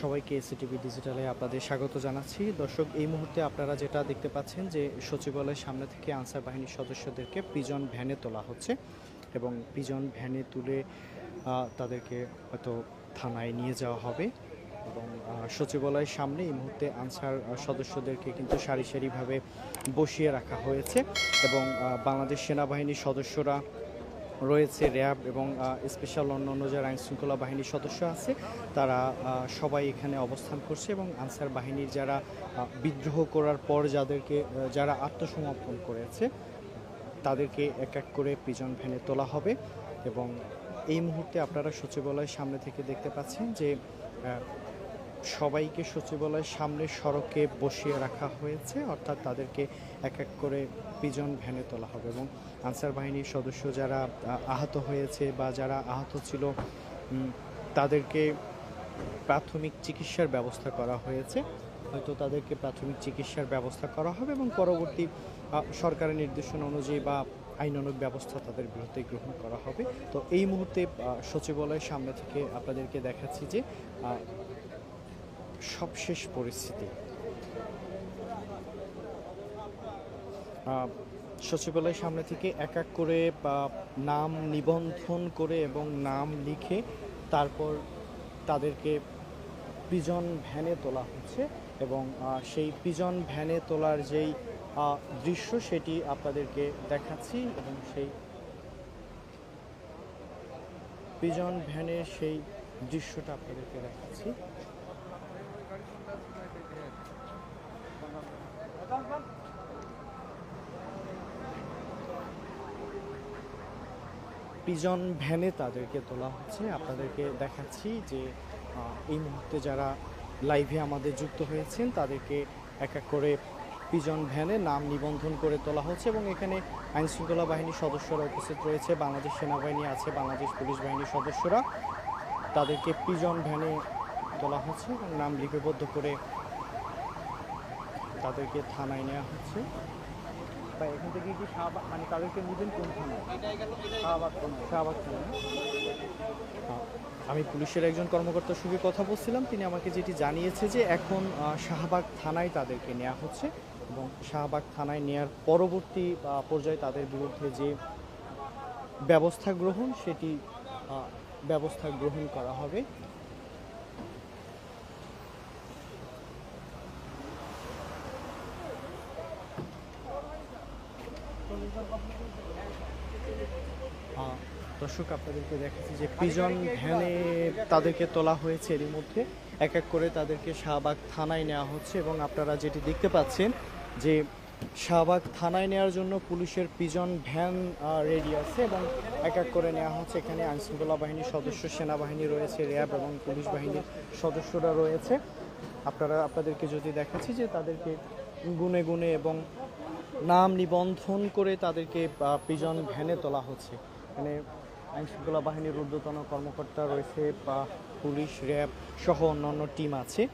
সবাইকে এসিটিভি ডিজিটালে আপনাদের স্বাগত জানাচ্ছি। দর্শক, এই মুহূর্তে আপনারা যেটা দেখতে পাচ্ছেন যে সচিবালয়ের সামনে থেকে আনসার বাহিনীর সদস্যদেরকে পিজন ভ্যানে তোলা হচ্ছে এবং পিজন ভ্যানে তুলে তাদেরকে হয়তো থানায় নিয়ে যাওয়া হবে এবং সচিবালয়ের সামনে এই মুহূর্তে আনসার সদস্যদেরকে কিন্তু সারি সারিভাবে বসিয়ে রাখা হয়েছে এবং বাংলাদেশ সেনাবাহিনীর সদস্যরা রয়েছে র্যাব এবং স্পেশাল অন্য অন্য যারা আইনশৃঙ্খলা বাহিনীর সদস্য আছে, তারা সবাই এখানে অবস্থান করছে এবং আনসার বাহিনীর যারা বিদ্রোহ করার পর যাদেরকে যারা আত্মসমর্পণ করেছে, তাদেরকে এক এক করে পিজন ভ্যানে তোলা হবে এবং এই মুহূর্তে আপনারা সচিবালয়ের সামনে থেকে দেখতে পাচ্ছেন যে সবাইকে সচিবালয়ের সামনে সড়কে বসিয়ে রাখা হয়েছে, অর্থাৎ তাদেরকে এক এক করে পিজন ভ্যানে তোলা হবে। এবং আনসার বাহিনীর সদস্য যারা আহত হয়েছে বা যারা আহত ছিল তাদেরকে প্রাথমিক চিকিৎসার ব্যবস্থা করা হয়েছে। হয়তো তাদেরকে প্রাথমিক চিকিৎসার ব্যবস্থা করা হবে এবং পরবর্তী সরকারের নির্দেশনা অনুযায়ী বা আইনানুগ ব্যবস্থা তাদের বিরুদ্ধে গ্রহণ করা হবে। তো এই মুহূর্তে সচিবালয়ের সামনে থেকে আপনাদেরকে দেখাচ্ছি যে সবশেষ পরিস্থিতি। সচিবালয়ের সামনে থেকে এক এক করে, বা নাম নিবন্ধন করে এবং নাম লিখে তারপর তাদেরকে পিজন ভ্যানে তোলা হচ্ছে এবং সেই পিজন ভ্যানে তোলার যেই দৃশ্য সেটি আপনাদেরকে দেখাচ্ছি এবং সেই পিজন ভ্যানের সেই দৃশ্যটা আপনাদেরকে দেখাচ্ছি। পিজন ভ্যানে তাদেরকে তোলা হচ্ছে। আপনাদেরকে দেখাচ্ছি যে এই মুহূর্তে যারা লাইভে আমাদের যুক্ত হয়েছেন, তাদেরকে এক এক করে পিজন ভ্যানে নাম নিবন্ধন করে তোলা হচ্ছে এবং এখানে আইন শৃঙ্খলা বাহিনীর সদস্যরা উপস্থিত রয়েছে। বাংলাদেশ সেনাবাহিনী আছে, বাংলাদেশ পুলিশ বাহিনীর সদস্যরা। তাদেরকে পিজন ভ্যানে তোলা হচ্ছে এবং নাম লিপিবদ্ধ করে তাদেরকে থানায় নেওয়া হচ্ছে। বা এখান থেকে কি শাহবাগ মানে তাদেরকে নেবেন কোন থানায় শাহবাগ শাহবাগ থানায় আমি পুলিশের একজন কর্মকর্তার সঙ্গে কথা বলছিলাম, তিনি আমাকে যেটি জানিয়েছে যে এখন শাহবাগ থানায় তাদেরকে নেওয়া হচ্ছে এবং শাহবাগ থানায় নেয়ার পরবর্তী পর্যায়ে তাদের বিরুদ্ধে যে ব্যবস্থা গ্রহণ, সেটি ব্যবস্থা গ্রহণ করা হবে। দর্শক, আপনাদেরকে দেখাচ্ছি যে পিজন ভ্যানে তাদেরকে তোলা হয়েছে এরই মধ্যে। এক এক করে তাদেরকে শাহবাগ থানায় নেওয়া হচ্ছে এবং আপনারা যেটি দেখতে পাচ্ছেন যে শাহবাগ থানায় নেওয়ার জন্য পুলিশের পিজন ভ্যান রেডি আছে এবং এক এক করে নেওয়া হচ্ছে। এখানে আইনশৃঙ্খলা বাহিনীর সদস্য, সেনাবাহিনী রয়েছে, র্যাব এবং পুলিশ বাহিনীর সদস্যরা রয়েছে। আপনারা, আপনাদেরকে যদি দেখাচ্ছি যে তাদেরকে গুনে গুনে এবং নাম নিবন্ধন করে তাদেরকে প্রিজন ভ্যানে তোলা হচ্ছে। মানে আইনশৃঙ্খলা বাহিনীর ঊর্ধ্বতন কর্মকর্তা রয়েছে বা পুলিশ, র্যাব সহ অন্যান্য টিম আছে।